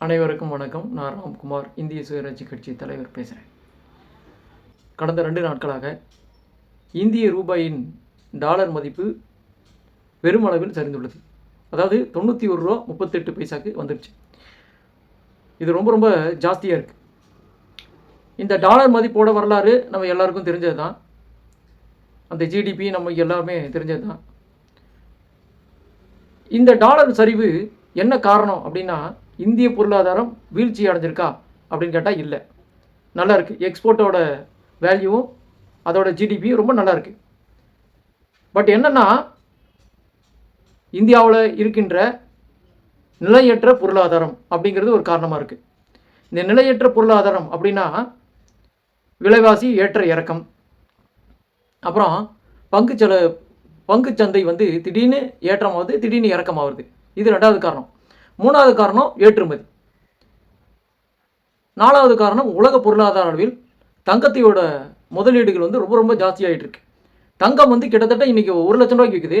அனைவருக்கும் வணக்கம். நான் ராம்குமார். இந்திய சுயராட்சி கட்சி தலைவர் பேசுகிறேன் கடந்த ரெண்டு நாட்களாக இந்திய ரூபாயின் டாலர் மதிப்பு பெருமளவில் சரிந்துள்ளது. அதாவது தொண்ணூற்றி ஒரு ரூபா முப்பத்தெட்டு பைசாக்கு வந்துடுச்சு இது ரொம்ப ரொம்ப ஜாஸ்தியாக இருக்குது இந்த டாலர் மதிப்போட வரலாறு நம்ம எல்லாருக்கும் தெரிஞ்சது தான் அந்த ஜிடிபி நம்ம எல்லாருமே தெரிஞ்சது தான் இந்த டாலர் சரிவு என்ன காரணம் அப்படின்னா இந்திய பொருளாதாரம் வீழ்ச்சி அடைஞ்சிருக்கா அப்படின்னு கேட்டால் இல்லை. நல்லா இருக்குது எக்ஸ்போர்ட்டோட வேல்யூவும் அதோட ஜிடிபியும் ரொம்ப நல்லா இருக்குது பட் என்னென்னா இந்தியாவில் இருக்கின்ற நிலையற்ற பொருளாதாரம் அப்படிங்கிறது ஒரு காரணமாக இருக்குது இந்த நிலையற்ற பொருளாதாரம் அப்படின்னா விலைவாசி ஏற்ற இறக்கம். அப்புறம் பங்குச்சல பங்குச்சந்தை வந்து திடீர்னு ஏற்றமாகுது திடீர்னு இறக்கமாகுது. இது ரெண்டாவது காரணம். மூணாவது காரணம் ஏற்றுமதி. நாலாவது காரணம் உலக பொருளாதார அளவில் தங்கத்தையோட முதலீடுகள் வந்து ரொம்ப ரொம்ப ஜாஸ்தியாகிட்டு இருக்கு. தங்கம் வந்து கிட்டத்தட்ட இன்றைக்கி ஒரு லட்சம் ரூபாய்க்கு விற்குது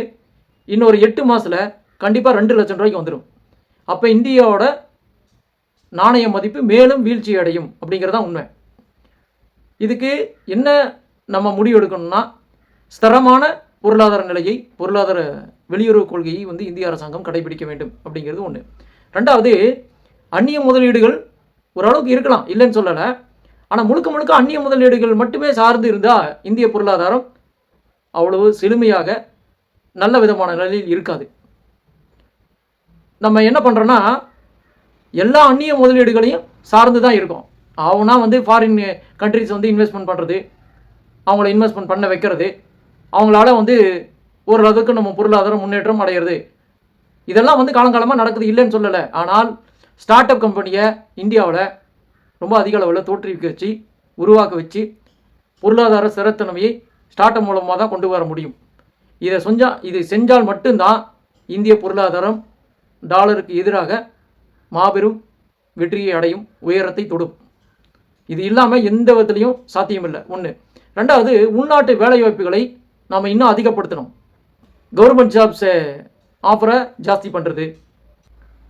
இன்னொரு எட்டு மாதத்தில் கண்டிப்பாக ரெண்டு லட்சம் ரூபாய்க்கு வந்துடும் அப்போ இந்தியாவோட நாணய மதிப்பு மேலும் வீழ்ச்சி அடையும் அப்படிங்கிறதான் உண்மை. இதுக்கு என்ன நம்ம முடிவு எடுக்கணும்னா ஸ்திரமான பொருளாதார நிலையை பொருளாதார வெளியுறவு கொள்கையை வந்து இந்திய அரசாங்கம் கடைபிடிக்க வேண்டும் அப்படிங்கிறது ஒன்று ரெண்டாவது அந்நிய முதலீடுகள் ஓரளவுக்கு இருக்கலாம் இல்லைன்னு சொல்லலை. ஆனால் முழுக்க முழுக்க அந்நிய முதலீடுகள் மட்டுமே சார்ந்து இருந்தால் இந்திய பொருளாதாரம் அவ்வளவு செழுமையாக நல்ல விதமான நிலையில் இருக்காது. நம்ம என்ன பண்ணுறோன்னா எல்லா அந்நிய முதலீடுகளையும் சார்ந்து தான் இருக்கும். அவனா வந்து ஃபாரின் கண்ட்ரிஸ் வந்து இன்வெஸ்ட்மெண்ட் பண்ணுறது அவங்கள இன்வெஸ்ட்மெண்ட் பண்ண வைக்கிறது அவங்களால வந்து ஓரளவுக்கு நம்ம பொருளாதாரம் முன்னேற்றம் அடையிறது இதெல்லாம் வந்து காலங்காலமாக நடக்குது இல்லைன்னு சொல்லலை. ஆனால் ஸ்டார்ட் அப் கம்பெனியை இந்தியாவில் ரொம்ப அதிக அளவில் தோற்றுவிக்க வச்சு உருவாக்க வச்சு பொருளாதார சிறத்தன்மையை ஸ்டார்ட் அப் மூலமாக தான் கொண்டு வர முடியும். இதை செஞ்சால் இதை செஞ்சால் மட்டும்தான் இந்திய பொருளாதாரம் டாலருக்கு எதிராக மாபெரும் வெற்றியை அடையும் உயரத்தை தொடும். இது இல்லாமல் எந்த விதத்துலையும் சாத்தியமில்லை. ஒன்று ரெண்டாவது உள்நாட்டு வேலைவாய்ப்புகளை நாம் இன்னும் அதிகப்படுத்தணும். கவர்மெண்ட் ஜாப்ஸை ஆஃபரை ஜாஸ்தி பண்ணுறது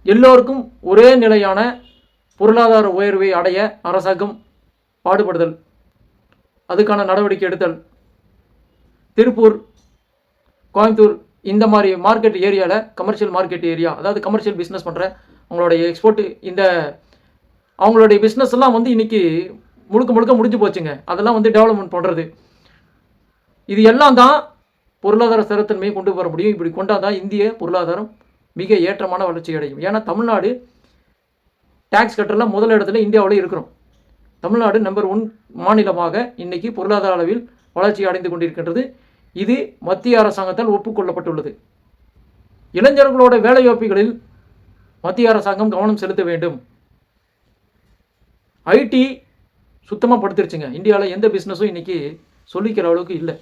எல்லோருக்கும் ஒரே நிலையான பொருளாதார உயர்வை அடைய அரசாங்கம் பாடுபடுதல். அதுக்கான நடவடிக்கை எடுத்தல். திருப்பூர் கோயம்புத்தூர் இந்த மாதிரி மார்க்கெட் ஏரியாவில் கமர்ஷியல் மார்க்கெட் ஏரியா அதாவது கமர்ஷியல் பிஸ்னஸ் பண்ணுற அவங்களுடைய எக்ஸ்போர்ட் இந்த அவங்களுடைய பிஸ்னஸ் எல்லாம் வந்து இன்றைக்கி முழுக்க முழுக்க முடிஞ்சு போச்சுங்க. அதெல்லாம் வந்து டெவலப்மெண்ட் பண்ணுறது இது எல்லாம் தான் பொருளாதார ஸ்திரத்தன்மையை கொண்டு வர முடியும். இப்படி கொண்டால் தான் இந்திய பொருளாதாரம் மிக ஏற்றமான வளர்ச்சி அடையும். ஏன்னா தமிழ்நாடு டேக்ஸ் கட்டரில் முதல் இடத்துல இந்தியாவில் இருக்கிறோம். தமிழ்நாடு நம்பர் ஒன் மாநிலமாக இன்றைக்கி பொருளாதார அளவில் வளர்ச்சி அடைந்து கொண்டிருக்கின்றது. இது மத்திய அரசாங்கத்தால் ஒப்புக்கொள்ளப்பட்டுள்ளது. இளைஞர்களோட வேலைவாய்ப்புகளில் மத்திய அரசாங்கம் கவனம் செலுத்த வேண்டும். ஐடி சுத்தமாக படுத்துருச்சுங்க. இந்தியாவில் எந்த பிஸ்னஸும் இன்றைக்கி சொல்லிக்கிற அளவுக்கு இல்லை.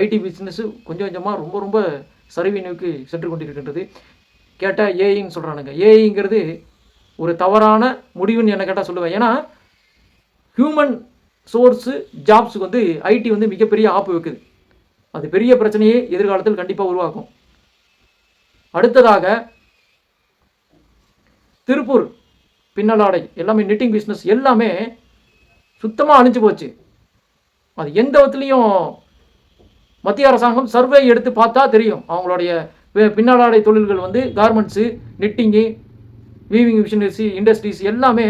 ஐடி பிஸ்னஸ்ஸு கொஞ்சம் கொஞ்சமாக ரொம்ப ரொம்ப சரிவை நோக்கி சென்று கொண்டிருக்கின்றது. கேட்டால் ஏஐன்னு சொல்கிறானுங்க ஏஐங்கிறது ஒரு தவறான முடிவுன்னு என்ன கேட்டால் சொல்லுவேன். ஏன்னா ஹியூமன் சோர்ஸு ஜாப்ஸுக்கு வந்து ஐடி வந்து மிகப்பெரிய ஆப்பு வைக்குது. அது பெரிய பிரச்சனையே எதிர்காலத்தில் கண்டிப்பாக உருவாக்கும். அடுத்ததாக திருப்பூர் பின்னலாடை எல்லாமே நிட்டிங் பிஸ்னஸ் எல்லாமே சுத்தமாக அழிஞ்சு போச்சு. அது எந்த விதத்துலேயும் மத்திய அரசாங்கம் சர்வே எடுத்து பார்த்தா தெரியும். அவங்களுடைய பின்னலாடை தொழில்கள் வந்து garments knitting weaving machineries industries எல்லாமே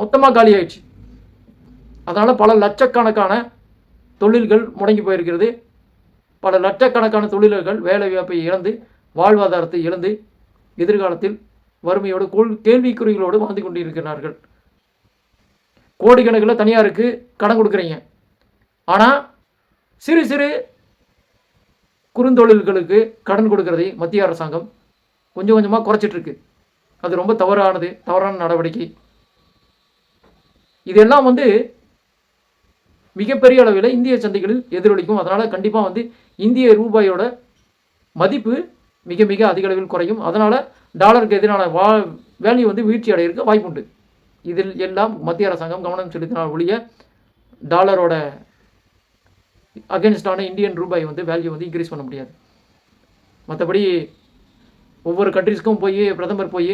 மொத்தமாக காலி ஆயிடுச்சு. அதனால் பல லட்சக்கணக்கான தொழில்கள் முடங்கி போயிருக்கிறது. பல லட்சக்கணக்கான தொழிலர்கள் வேலைவாய்ப்பை இழந்து வாழ்வாதாரத்தை இழந்து எதிர்காலத்தில் வறுமையோடு கோல் கேள்விக்குறிகளோடு வாழ்ந்து கொண்டிருக்கிறார்கள். கோடிக்கணக்கில் தனியாருக்கு கடன் கொடுக்குறீங்க. ஆனால் சிறு சிறு குறுந்தொழில்களுக்கு கடன் கொடுக்கறதை மத்திய அரசாங்கம் கொஞ்சம் கொஞ்சமாக குறைச்சிட்ருக்கு. அது ரொம்ப தவறானது தவறான நடவடிக்கை. இதெல்லாம் வந்து மிகப்பெரிய அளவில் இந்திய சந்தைகளில் எதிரொலிக்கும். அதனால் கண்டிப்பாக வந்து இந்திய ரூபாயோட மதிப்பு மிக மிக அதிக அளவில் குறையும். அதனால் டாலருக்கு எதிரான வா வேல்யூ வந்து வீழ்ச்சி அடையிறதுக்கு வாய்ப்புண்டு. இதில் எல்லாம் மத்திய அரசாங்கம் கவனம் செலுத்தினால் ஒழிய டாலரோட அகேன்ஸ்டான இந்தியன் ரூபாய் வந்து வேல்யூ வந்து இன்க்ரீஸ் பண்ண முடியாது. மற்றபடி ஒவ்வொரு கண்ட்ரிஸ்க்கும் போய் பிரதமர் போய்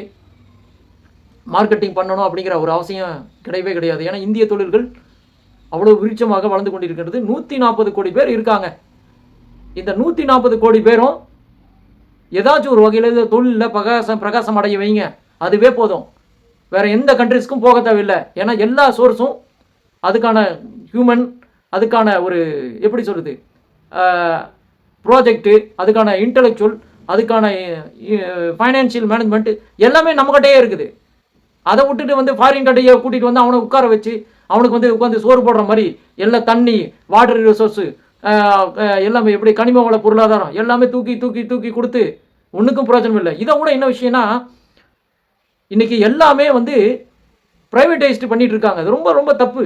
மார்க்கெட்டிங் பண்ணணும் அப்படிங்கிற ஒரு அவசியம் கிடையவே கிடையாது. ஏன்னா இந்திய தொழில்கள் அவ்வளோ விருட்சமாக வளர்ந்து கொண்டிருக்கிறது நூற்றி நாற்பது கோடி பேர் இருக்காங்க. இந்த நூற்றி நாற்பது கோடி பேரும் ஏதாச்சும் ஒரு வகையில் தொழிலில் பிரகாசம் பிரகாசம் அடைய வைங்க. அதுவே போதும். வேற எந்த கண்ட்ரிஸ்க்கும் போக தேவையில்லை. ஏன்னா எல்லா சோர்ஸும் அதுக்கான ஹியூமன் அதுக்கான ஒரு எப்படி சொல்கிறது ப்ராஜெக்ட்டு அதுக்கான இன்டலெக்சுவல் அதுக்கான ஃபைனான்சியல் மேனேஜ்மெண்ட்டு எல்லாமே நம்மகிட்டயே இருக்குது. அதை விட்டுட்டு வந்து ஃபாரின் கண்ட்ரியை கூட்டிகிட்டு வந்து அவனை உட்கார வச்சு அவனுக்கு வந்து உட்காந்து சோறு போடுற மாதிரி எல்லா தண்ணி வாட்டர் ரிசோர்ஸு எல்லாமே எப்படி கனிம வள பொருளாதாரம் எல்லாமே தூக்கி தூக்கி தூக்கி கொடுத்து ஒன்றுக்கும் பிரயோஜனம் இல்லை. இதை கூட என்ன விஷயம்னா இன்னைக்கு எல்லாமே வந்து ப்ரைவேட்டைஸ்டு பண்ணிகிட்டு இருக்காங்க. அது ரொம்ப ரொம்ப தப்பு.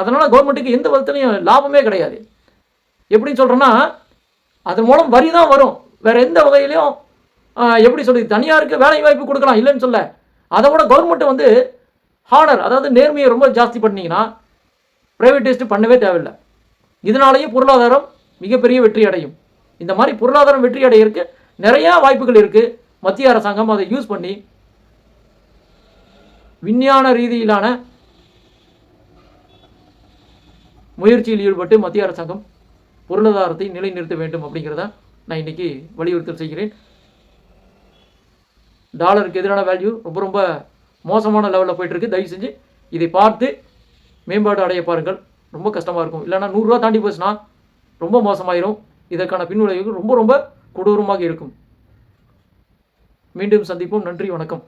அதனால் கவர்மெண்ட்டுக்கு எந்த விதத்துலையும் லாபமே கிடையாது. எப்படின்னு சொல்கிறேன்னா அதன் மூலம் வரி தான் வரும். வேறு எந்த வகையிலையும் எப்படி சொல்கிறது தனியாருக்கு வேலை வாய்ப்பு கொடுக்கலாம் இல்லைன்னு சொல்ல. அதை விட கவர்மெண்ட் வந்து ஹானர் அதாவது நேர்மையை ரொம்ப ஜாஸ்தி பண்ணீங்கன்னா ப்ரைவேட்டைஸ்டு பண்ணவே தேவையில்லை. இதனாலேயும் பொருளாதாரம் மிகப்பெரிய வெற்றி அடையும். இந்த மாதிரி பொருளாதாரம் வெற்றி அடையிறதுக்கு நிறையா வாய்ப்புகள் இருக்குது மத்திய அரசாங்கம் அதை யூஸ் பண்ணி விஞ்ஞான ரீதியிலான முயற்சியில் ஈடுபட்டு மத்திய அரசாங்கம் பொருளாதாரத்தை நிலைநிறுத்த வேண்டும் அப்படிங்கிறத நான் இன்னைக்கு வலியுறுத்தல் செய்கிறேன். டாலருக்கு எதிரான வேல்யூ ரொம்ப ரொம்ப மோசமான லெவலில் போயிட்டுருக்கு. தயவு செஞ்சு இதை பார்த்து மேம்பாடு அடைய பாருங்கள். ரொம்ப கஷ்டமாக இருக்கும். இல்லைன்னா நூறுரூவா தாண்டி போச்சுன்னா ரொம்ப மோசமாயிரும். இதற்கான பின்விளைவுகள் ரொம்ப ரொம்ப கொடூரமாக இருக்கும். மீண்டும் சந்திப்போம். நன்றி. வணக்கம்.